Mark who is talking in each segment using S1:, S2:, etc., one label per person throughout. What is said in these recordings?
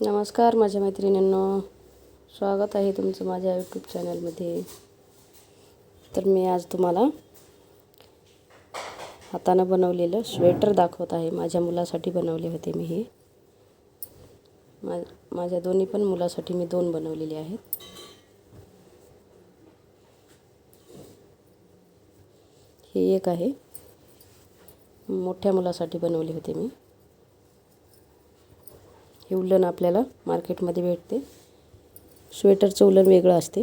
S1: नमस्कार माझ्या मैत्रिणींनो. स्वागत आहे तुमचं माझ्या यूट्यूब चॅनलमध्ये तर मी आज तुम्हाला हातानं बनवलेलं स्वेटर दाखवत आहे. माझ्या मुलासाठी बनवले होते मी हे. मा माझ्या दोन्ही पण मुलासाठी मी दोन बनवलेले आहेत. हे एक आहे. मोठ्या मुलासाठी बनवले होते मी. हे उलन आपल्याला मार्केटमध्ये भेटते. स्वेटरचं उलन वेगळं असते.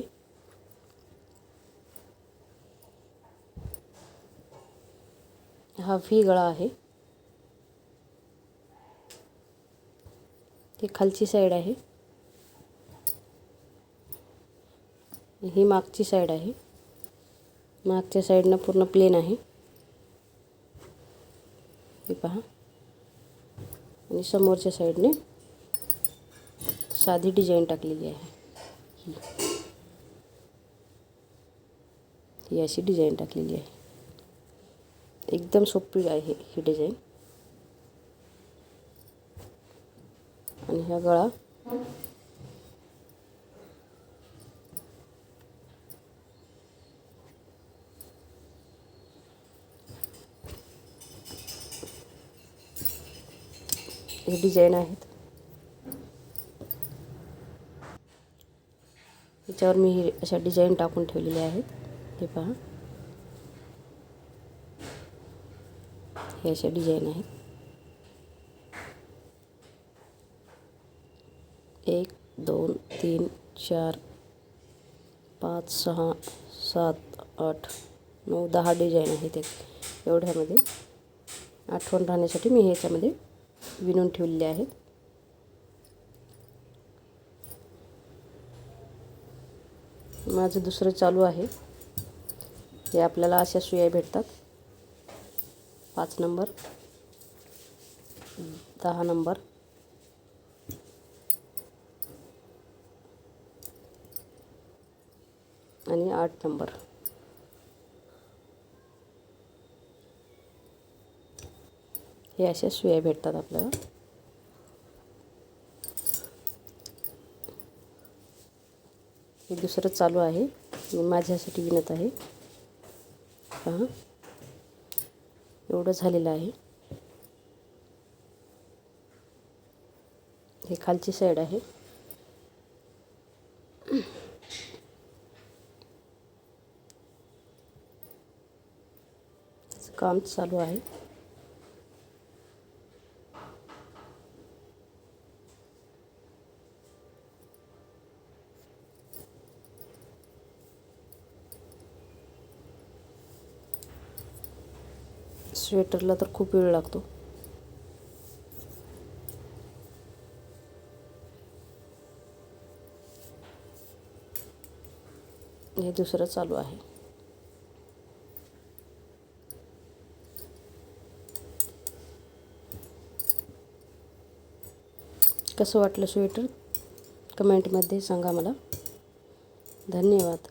S1: हा व्ही गळा आहे. ही खालची साईड आहे. ही मागची साईड आहे. मागच्या साईडनं पूर्ण प्लेन आहे. हे पहा. आणि समोरच्या साईडने साधी डिझाईन टाकलेली आहे ही। ही अशी डिझाईन टाकलेली आहे एकदम सोपी ही डिझाईन आणि हा गळा हे डिझाईन आहेत याच्यावर मी हे अशा डिझाईन टाकून ठेवलेल्या आहेत. हे पहा. हे अशा डिझाईन आहेत. एक दोन तीन चार पाच सहा सात आठ नऊ दहा डिझाईन आहेत एक एवढ्यामध्ये. आठवण राहण्यासाठी मी ह्याच्यामध्ये विणून ठेवलेले आहेत. माझं दुसरं चालू आहे. हे आपल्याला अशा सुया भेटतात. पाच नंबर. दहा नंबर. आणि आठ नंबर. हे अशा सुया भेटतात आपल्याला. हे दुसरं चालू आहे. मी माझ्यासाठी विणत आहे. पहा. एवढं झालेलं आहे. हे खालची साईड आहे. काम चालू आहे. स्वेटरला तर खूप वेळ लागतो. हे दुसरं चालू आहे. कसं वाटलं स्वेटर कमेंटमध्ये सांगा मला. धन्यवाद.